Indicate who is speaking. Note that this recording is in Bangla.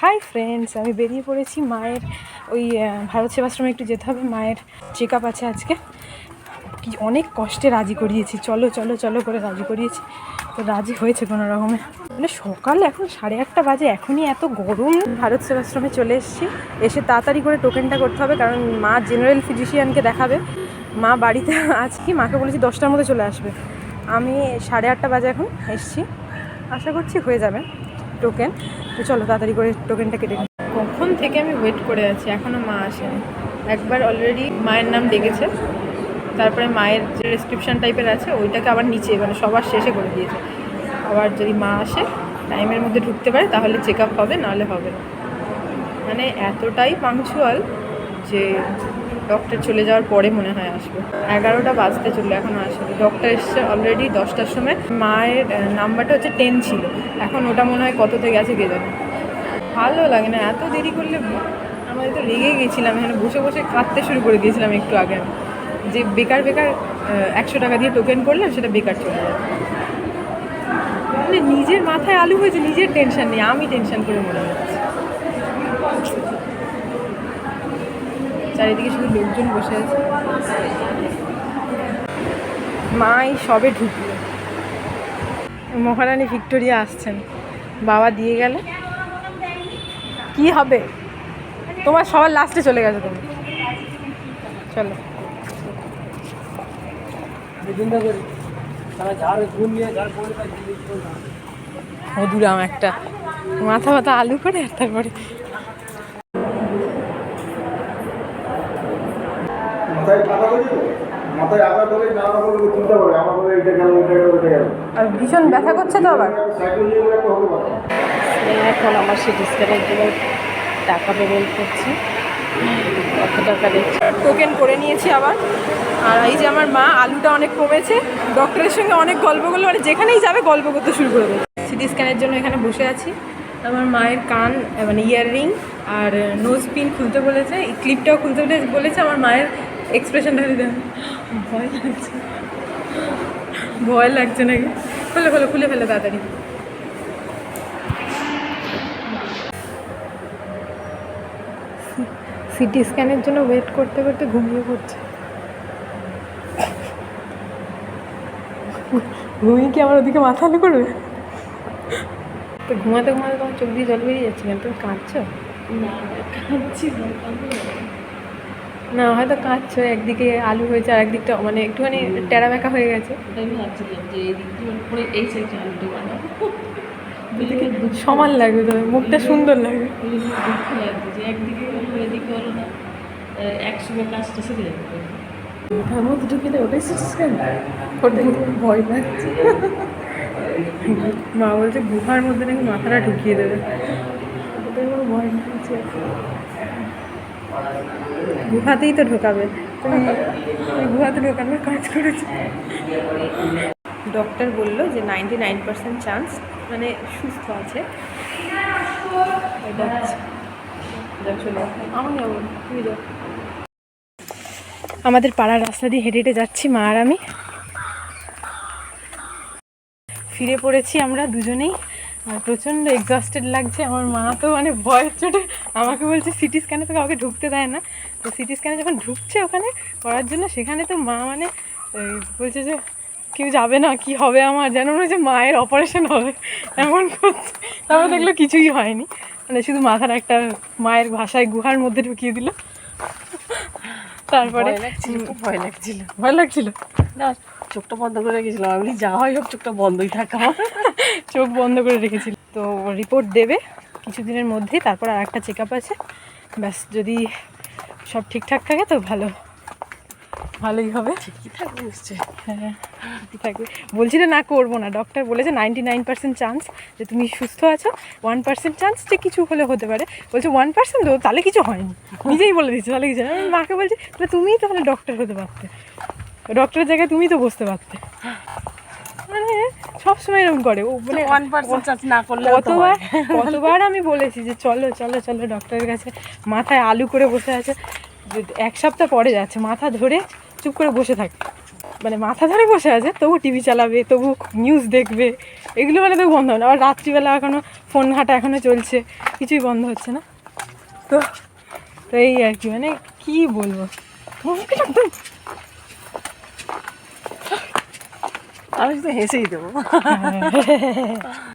Speaker 1: হাই ফ্রেন্ডস আমি বেরিয়ে পড়েছি মায়ের ওই ভারত সেবাশ্রমে একটু যেতে হবে। মায়ের চেক আপ আছে আজকে। কি অনেক কষ্টে রাজি করিয়েছি। চলো চলো চলো করে রাজি করিয়েছি। তো রাজি হয়েছে কোনো রকমে। মানে সকাল এখন সাড়ে আটটা বাজে। এখনই এত গরম। ভারত সেবাশ্রমে চলে এসেছি। এসে তাড়াতাড়ি করে টোকেনটা করতে হবে, কারণ মা জেনারেল ফিজিশিয়ানকে দেখাবে। মা বাড়িতে আজকে মাকে বলেছি দশটার মধ্যে চলে আসবে। আমি সাড়ে আটটা বাজে এখন এসছি। আশা করছি হয়ে যাবে। টোকেন তো চলো তাড়াতাড়ি করে টোকেনটা কেটে। কখন থেকে আমি ওয়েট করে আছি? এখনও মা আসেনি। একবার অলরেডি মায়ের নাম ডেকেছে। তারপরে মায়ের যে রেসক্রিপশন টাইপের আছে, ওইটাকে আবার নিচে মানে সবার শেষে করে দিয়েছে। আবার যদি মা আসে টাইমের মধ্যে ঢুকতে পারে, তাহলে চেক আপ হবে, নাহলে হবে মানে এতটাই পাংচুয়াল যে ডক্টর চলে যাওয়ার পরে মনে হয় আসবে। এগারোটা বাজতে চলল এখনও আসেনি। ডক্টর এসছে অলরেডি দশটার সময়। মায়ের নাম্বারটা হচ্ছে টেন ছিল। এখন ওটা মনে হয় কততে গেছে কে জানে। ভালো লাগে না, এত দেরি করলে আমরা তো রেগে গেছিলাম, এখানে বসে বসে কাঁদতে শুরু করে দিয়েছিলাম একটু আগে আমি। যে বেকার বেকার একশো টাকা দিয়ে টোকেন করলাম, সেটা বেকার চলে যাবে মানে নিজের মাথায় আলু হয়েছে, নিজের টেনশন নেই, আমি টেনশন করে মনে যাচ্ছি চারিদিকে শুধু লোকজন বসে আছে। মাই সবে ঢুকলো। মহারানী ভিক্টোরিয়া আসছেন। বাবা দিয়ে গেলে। কি হবে? তোমার সবার লাস্টে চলে গেছে তুমি। চলো। ও মধুরাম একটা মাথা মাথা আলু করে আর তারপরে
Speaker 2: মাথায় পাতা করে মাথায় আঘাত হলে নানা রকম চিন্তা করে আমার বলে এইটা গেল ওইটা গেল ওইটা গেল।
Speaker 1: আর ভীষণ ব্যথা করছে তো আবার?
Speaker 3: এখন আমার সিটি স্ক্যানের জন্য টাকা পেমেন্ট করছি। কত টাকা দিচ্ছি
Speaker 1: টোকেন করে নিয়েছি আবার। আর এই যে আমার মা আলুটা অনেক কমেছে। ডক্টরের সঙ্গে অনেক গল্প করল মানে যেখানেই যাবে গল্প করতে শুরু করে দেবে। সিটি স্ক্যানের জন্য এখানে বসে আছি। আমার মায়ের কান মানে ইয়াররিং আর নোজ পিন খুলতে বলেছে এই ক্লিপটাও খুলতে বলে- বলেছে আমার মায়ের এক্সপ্রেশনটা দেন ভয় লাগছে। ভয় লাগছে নাকি? খুলে ফেলো খুলে ফেলে তাড়াতাড়ি। সিটি স্ক্যানের জন্য ওয়েট করতে করতে ঘুমিয়ে পড়ছে। ঘুমিয়ে কি আমার ওদিকে মাথা আলু করবে? তো ঘুমাতে ঘুমাতে তোমার চোখ দিয়ে জল বেরিয়ে যাচ্ছে কেন? তুমি কাঁদছো?
Speaker 3: খাচ্ছি
Speaker 1: না হয়তো কাঁদছো একদিকে আলু হয়েছে আর একদিকটা মানে একটুখানি টেরা বেঁকা হয়ে গেছে।
Speaker 3: ওটাই ভাবছিলাম যে এই দিক দিয়ে করে এই সাইডে আলুটা বানাবো।
Speaker 1: সমান লাগবে তবে মুখটা সুন্দর লাগবে।
Speaker 3: দুঃখ লাগছে যে একদিকে হলো এদিকে হলো না। একসঙ্গে কাজটা যাবে। মধ্যে ঢুকে দেয় ওটাই
Speaker 1: ভয় মা বলছে গুহার মধ্যে নাকি মাথাটা ঢুকিয়ে দেবে। ওটাই আমার ভয় লাগছে। গুহাতেই তো ঢোকাবে। তুমি গুহাতে ঢোকানোর কাজ করেছ। ডক্টর বলল যে নাইনটি নাইন পার্সেন্ট চান্স মানে সুস্থ আছে। আমাদের পাড়ার রাস্তা দিয়ে হেঁটে হেঁটে যাচ্ছি, মা আর আমি। ফিরে পড়েছি আমরা দুজনেই। আর প্রচণ্ড এক্সস্টেড লাগছে। আমার মা তো মানে ভয়ের চোটে আমাকে বলছে সিটি স্ক্যানে তো কাউকে ঢুকতে দেয় না। তো সিটি স্ক্যানে যখন ঢুকছে ওখানে করার জন্য সেখানে তো মা মানে বলছে যে কেউ যাবে না কি হবে আমার? যেন মনে হচ্ছে মায়ের অপারেশন হবে। এমন করছে। তারপর দেখল কিছুই হয়নি। মানে শুধু মাথার একটা মায়ের ভাষায় গুহার মধ্যে ঢুকিয়ে দিল। তারপরে
Speaker 3: ভয় লাগছিল ভয় লাগছিল।
Speaker 1: ভয় লাগছিল।
Speaker 3: না চোখটা বন্ধ করে রেখেছিলাম। আমি যা হয় হোক চোখটা বন্ধই থাকা
Speaker 1: চোখ বন্ধ করে রেখেছিল। তো রিপোর্ট দেবে কিছুদিনের মধ্যেই তারপর আর একটা চেক আপ আছে। ব্যাস যদি সব ঠিকঠাক থাকে তো ভালো। ভালোই হবে।
Speaker 3: ঠিকই থাকবে নিশ্চয়ই।
Speaker 1: হ্যাঁ ঠিকই থাকবে। বলছিল না করব না ডক্টর বলেছে নাইনটি নাইন পার্সেন্ট চান্স যে তুমি সুস্থ আছো ওয়ান পার্সেন্ট চান্স যে কিছু হলে হতে পারে। বলছে ওয়ান পার্সেন্ট তো তাহলে কিছু হয়নি। নিজেই বলে দিচ্ছে তাহলে কিছু। আমি মাকে বলছি তাহলে তুমিই তাহলে ডক্টর হতে পারতে। ডক্টরের জায়গায় তুমি তো বসতে পারতে। মানে সবসময় এরকম করে। ও মানে
Speaker 3: ওয়ান পার্সেন্ট চার্জ না করলে
Speaker 1: কতবার কতবার আমি বলেছি যে চলো চলো চলো ডক্টরের কাছে মাথায় আলু করে বসে আছে। এক সপ্তাহ পরে যাচ্ছে মাথা ধরে চুপ করে বসে থাকে। মানে মাথা ধরে বসে আছে তবু টিভি চালাবে তবু নিউজ দেখবে। এগুলো মানে তো বন্ধ হবে না। আবার রাত্রিবেলা এখনও ফোন ঘাটা এখনও চলছে কিছুই বন্ধ হচ্ছে না। তো তো এই আর কি মানে কি বলব? একদম
Speaker 3: আমি তো হেসেই দেবো